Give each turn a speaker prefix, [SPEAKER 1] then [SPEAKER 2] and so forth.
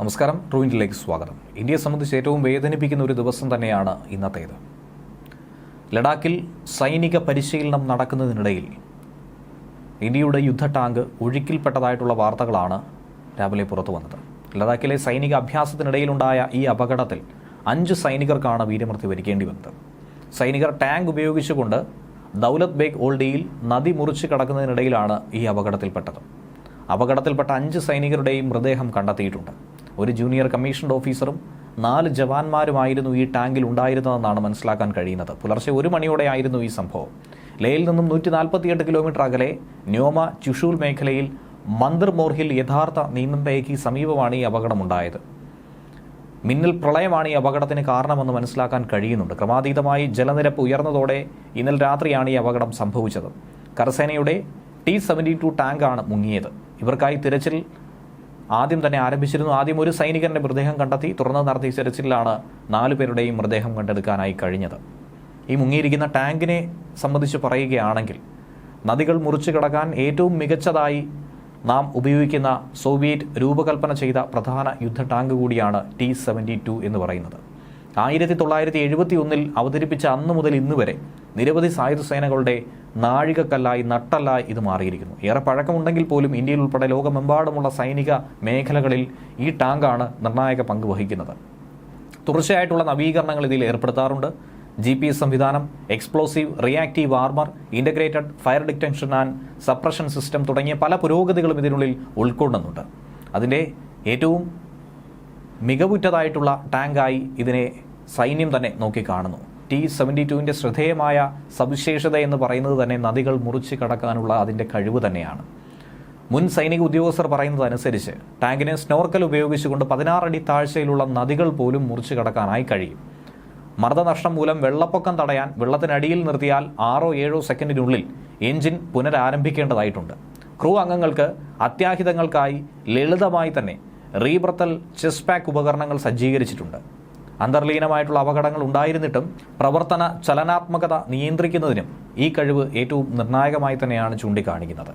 [SPEAKER 1] നമസ്കാരം ട്രൂ ഇന്ത്യയിലേക്ക് സ്വാഗതം. ഇന്ത്യയെ സംബന്ധിച്ച് ഏറ്റവും വേദനിപ്പിക്കുന്ന ഒരു ദിവസം തന്നെയാണ് ഇന്നത്തേത്. ലഡാക്കിൽ സൈനിക പരിശീലനം നടക്കുന്നതിനിടയിൽ ഇന്ത്യയുടെ യുദ്ധ ടാങ്ക് ഒഴുക്കിൽപ്പെട്ടതായിട്ടുള്ള വാർത്തകളാണ് രാവിലെ പുറത്തു വന്നത്. ലഡാക്കിലെ സൈനിക അഭ്യാസത്തിനിടയിലുണ്ടായ ഈ അപകടത്തിൽ അഞ്ച് സൈനികർക്കാണ് വീരമൃത്യു വരിക്കേണ്ടി വന്നത്. സൈനികർ ടാങ്ക് ഉപയോഗിച്ചുകൊണ്ട് ദൗലത് ബേഗ് ഓൾഡിയിൽ നദി മുറിച്ച് കടക്കുന്നതിനിടയിലാണ് ഈ അപകടത്തിൽപ്പെട്ടത്. അപകടത്തിൽപ്പെട്ട അഞ്ച് സൈനികരുടെയും മൃതദേഹം കണ്ടെത്തിയിട്ടുണ്ട്. ഒരു ജൂനിയർ കമ്മീഷൻഡ് ഓഫീസറും നാല് ജവാന്മാരുമായിരുന്നു ഈ ടാങ്കിൽ ഉണ്ടായിരുന്നതെന്നാണ് മനസ്സിലാക്കാൻ കഴിയുന്നത്. പുലർച്ചെ ഒരു മണിയോടെയായിരുന്നു ഈ സംഭവം. ലേയിൽ നിന്നും നൂറ്റി നാൽപ്പത്തിയെട്ട് കിലോമീറ്റർ അകലെ ന്യോമ ചുഷൂൽ മേഖലയിൽ മന്ദിർ മോർഹിൽ യഥാർത്ഥ നീന്തമ്പയ്ക്ക് സമീപമാണ് ഈ അപകടമുണ്ടായത്. മിന്നൽ പ്രളയമാണ് ഈ അപകടത്തിന് കാരണമെന്ന് മനസ്സിലാക്കാൻ കഴിയുന്നുണ്ട്. ക്രമാതീതമായി ജലനിരപ്പ് ഉയർന്നതോടെ ഇന്നലെ രാത്രിയാണ് ഈ അപകടം സംഭവിച്ചത്. കരസേനയുടെ ടി സെവന്റി ടു ടാങ്കാണ് മുങ്ങിയത്. ഇവർക്കായി തിരച്ചിൽ ആദ്യം തന്നെ ആരംഭിച്ചിരുന്നു. ആദ്യം ഒരു സൈനികന്റെ മൃതദേഹം കണ്ടെത്തി. തുറന്ന് നടത്തിയ തിരച്ചിലാണ് നാലു പേരുടെയും മൃതദേഹം കണ്ടെടുക്കാനായി കഴിഞ്ഞത്. ഈ മുങ്ങിയിരിക്കുന്ന ടാങ്കിനെ സംബന്ധിച്ച് പറയുകയാണെങ്കിൽ നദികൾ മുറിച്ചു കിടക്കാൻ ഏറ്റവും മികച്ചതായി നാം ഉപയോഗിക്കുന്ന സോവിയറ്റ് രൂപകൽപ്പന ചെയ്ത പ്രധാന യുദ്ധ ടാങ്ക് കൂടിയാണ് ടി സെവന്റി ടു എന്ന് പറയുന്നത്. ആയിരത്തി തൊള്ളായിരത്തി എഴുപത്തി ഒന്നിൽ അവതരിപ്പിച്ച അന്നു മുതൽ ഇന്ന് വരെ നിരവധി സായുധ സേനകളുടെ നാഴികക്കല്ലായി നട്ടല്ലായി ഇത് മാറിയിരിക്കുന്നു. ഏറെ പഴക്കമുണ്ടെങ്കിൽ പോലും ഇന്ത്യയിൽ ഉൾപ്പെടെ ലോകമെമ്പാടുമുള്ള സൈനിക മേഖലകളിൽ ഈ ടാങ്കാണ് നിർണായക പങ്ക് വഹിക്കുന്നത്. തുടർച്ചയായിട്ടുള്ള നവീകരണങ്ങൾ ഇതിൽ ഏർപ്പെടുത്താറുണ്ട്. ജി പി എസ് സംവിധാനം explosive reactive armour integrated fire detention and suppression system തുടങ്ങിയ പല പുരോഗതികളും ഇതിനുള്ളിൽ ഉൾക്കൊള്ളുന്നുണ്ട്. അതിന്റെ ഏറ്റവും മികവുറ്റതായിട്ടുള്ള ടാങ്കായി ഇതിനെ സൈന്യം തന്നെ നോക്കിക്കാണുന്നു. ടി സെവന്റി ടുവിന്റെ ശ്രദ്ധേയമായ സവിശേഷത എന്ന് പറയുന്നത് തന്നെ നദികൾ മുറിച്ച് കടക്കാനുള്ള അതിന്റെ കഴിവ് തന്നെയാണ്. മുൻ സൈനിക ഉദ്യോഗസ്ഥർ പറയുന്നതനുസരിച്ച് ടാങ്കിനെ സ്നോർക്കൽ ഉപയോഗിച്ചുകൊണ്ട് പതിനാറടി താഴ്ചയിലുള്ള നദികൾ പോലും മുറിച്ച് കടക്കാനായി കഴിയും. മർദ്ദനഷ്ടം മൂലം വെള്ളപ്പൊക്കം തടയാൻ വെള്ളത്തിനടിയിൽ നിർത്തിയാൽ ആറോ ഏഴോ സെക്കൻഡിനുള്ളിൽ എഞ്ചിൻ പുനരാരംഭിക്കേണ്ടതായിട്ടുണ്ട്. ക്രൂ അംഗങ്ങൾക്ക് അത്യാഹിതങ്ങൾക്കായി ലളിതമായി തന്നെ റീബ്രത്തൽ ചെസ് പാക്ക് ഉപകരണങ്ങൾ സജ്ജീകരിച്ചിട്ടുണ്ട്. അന്തർലീനമായിട്ടുള്ള അപകടങ്ങൾ ഉണ്ടായിരുന്നിട്ടും പ്രവർത്തന ചലനാത്മകത നിയന്ത്രിക്കുന്നതിനും ഈ കഴിവ് ഏറ്റവും നിർണായകമായി തന്നെയാണ് ചൂണ്ടിക്കാണിക്കുന്നത്.